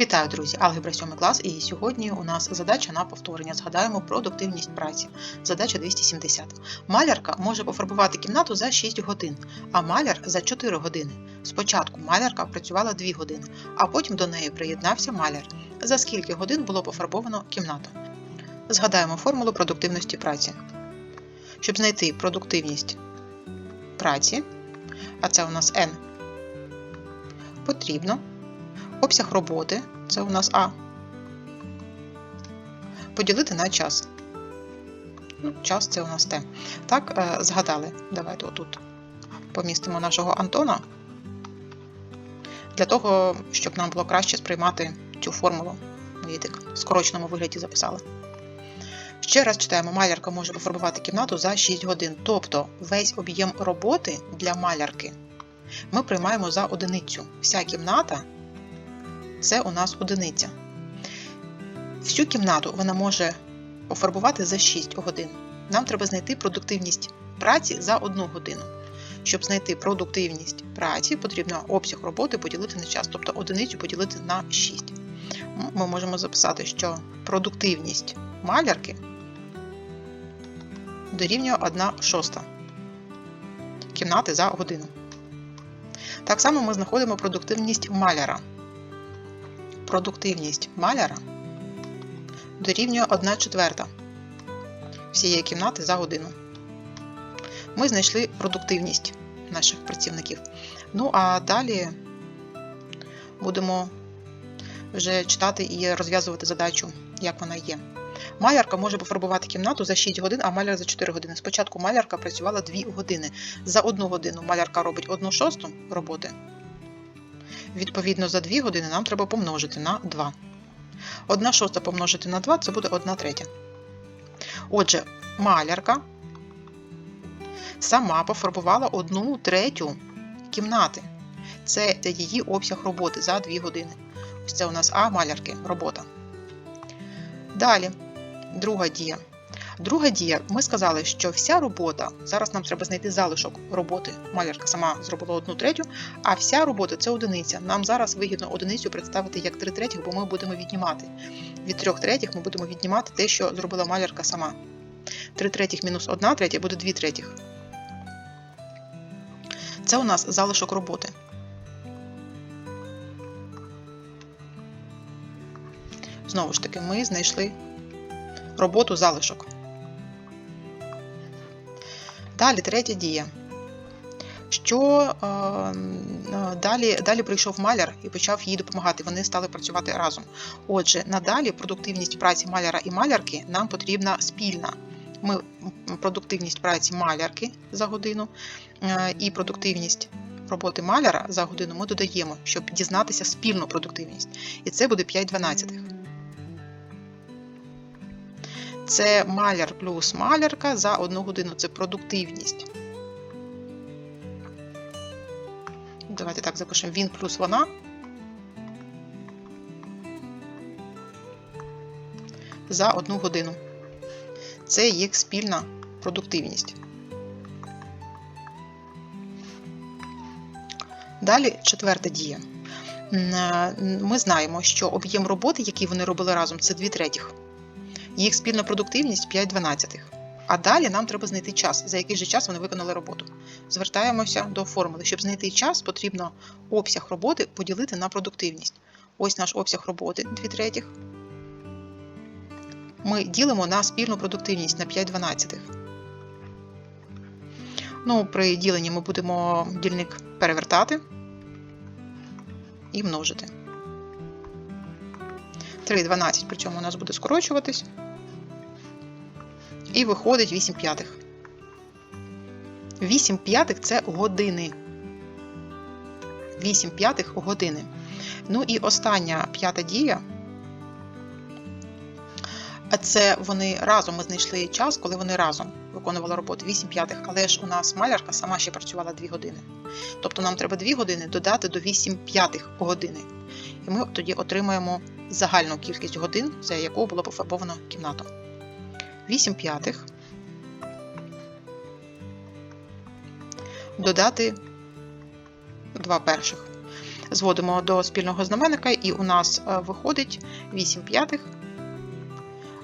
Вітаю, друзі! Алгебра 7 клас, і сьогодні у нас задача на повторення. Згадаємо продуктивність праці. Задача 270. Малярка може пофарбувати кімнату за 6 годин, а маляр за 4 години. Спочатку малярка працювала 2 години, а потім до неї приєднався маляр. За скільки годин було пофарбовано кімнату? Згадаємо формулу продуктивності праці. Щоб знайти продуктивність праці, а це у нас n, потрібно обсяг роботи, це у нас А, поділити на час. Ну, час це у нас Т. Так, е, згадали. Давайте отут помістимо нашого Антона для того, щоб нам було краще сприймати цю формулу. Ми в скороченому вигляді записали. Ще раз читаємо, малярка може пофарбувати кімнату за 6 годин. Тобто весь об'єм роботи для малярки ми приймаємо за одиницю. Вся кімната це у нас одиниця. Всю кімнату вона може пофарбувати за 6 годин. Нам треба знайти продуктивність праці за 1 годину. Щоб знайти продуктивність праці, потрібно обсяг роботи поділити на час, тобто одиницю поділити на 6. Ми можемо записати, що продуктивність малярки дорівнює 1 шоста кімнати за годину. Так само ми знаходимо продуктивність маляра. Продуктивність маляра дорівнює 1 четверта всієї кімнати за годину. Ми знайшли продуктивність наших працівників. Ну, а далі будемо вже читати і розв'язувати задачу, як вона є. Малярка може пофарбувати кімнату за 6 годин, а маляр за 4 години. Спочатку малярка працювала 2 години. За 1 годину малярка робить 1 шосту роботи. Відповідно, за 2 години нам треба помножити на 2. 1 шоста помножити на 2 це буде 1 третя. Отже, малярка сама пофарбувала 1 третю кімнати. Це її обсяг роботи за 2 години. Ось це у нас А малярки робота. Далі, друга дія. Друга дія, ми сказали, що вся робота, зараз нам треба знайти залишок роботи. Малярка сама зробила одну третю, а вся робота це одиниця. Нам зараз вигідно одиницю представити як 3 третіх, бо ми будемо віднімати. Від 3 третіх ми будемо віднімати те, що зробила малярка сама. 3 третіх мінус 1 третя буде 2 третіх. Це у нас залишок роботи. Знову ж таки, ми знайшли роботу залишок. Далі третя дія. Що е, далі далі прийшов маляр і почав їй допомагати. Вони стали працювати разом. Отже, надалі продуктивність праці маляра і малярки нам потрібна спільна. Ми Продуктивність праці малярки за годину е, і продуктивність роботи маляра за годину ми додаємо, щоб дізнатися спільну продуктивність. І це буде 5 дванадцятих. Це маляр плюс малярка за одну годину. Це продуктивність. Давайте так запишемо він плюс вона. За одну годину. Це їх спільна продуктивність. Далі четверта дія. Ми знаємо, що об'єм роботи, який вони робили разом, це 2 третіх. Їх спільна продуктивність 5 дванадцятих. А далі нам треба знайти час, за який же час вони виконали роботу. Звертаємося до формули. Щоб знайти час, потрібно обсяг роботи поділити на продуктивність. Ось наш обсяг роботи 2 третіх. Ми ділимо на спільну продуктивність на 5 дванадцятих. Ну, при діленні ми будемо дільник перевертати і множити. 3,12, причому у нас буде скорочуватись. І виходить 8 п'ятих. 8 п'ятих це години. 8 п'ятих години. Ну і остання п'ята дія. А це вони разом ми знайшли час, коли вони разом виконували роботу 8 п'ятих, але ж у нас малярка сама ще працювала 2 години. Тобто нам треба 2 години додати до 8 п'ятих години. І ми тоді отримаємо загальну кількість годин, за яку було пофарбовано кімнату. 8 п'ятих. Додати 2 перших. Зводимо до спільного знаменника, і у нас е, виходить 8 п'ятих,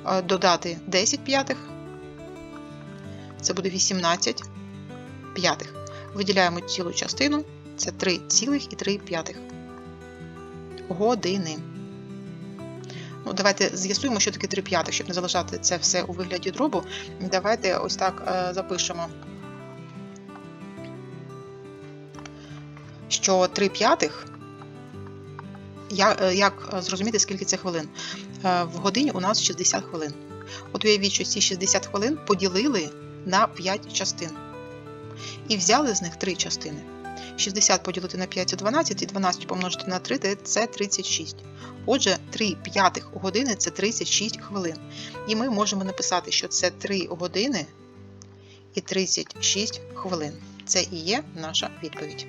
е, додати 10 п'ятих, це буде 18 п'ятих. Виділяємо цілу частину, це 3,3 п'ятих години. Ну, давайте з'ясуємо, що таке 3 п'ятих, щоб не залишати це все у вигляді дробу. Давайте ось так е, запишемо, що 3 п'ятих. Е, Як зрозуміти, скільки це хвилин? Е, В годині у нас 60 хвилин. От уявіть, що ці 60 хвилин поділили на 5 частин. І взяли з них 3 частини. 60 поділити на 5 це 12, і 12 помножити на 3 це- це 36. Отже, 3 п'ятих години це 36 хвилин. І ми можемо написати, що це 3 години і 36 хвилин. Це і є наша відповідь.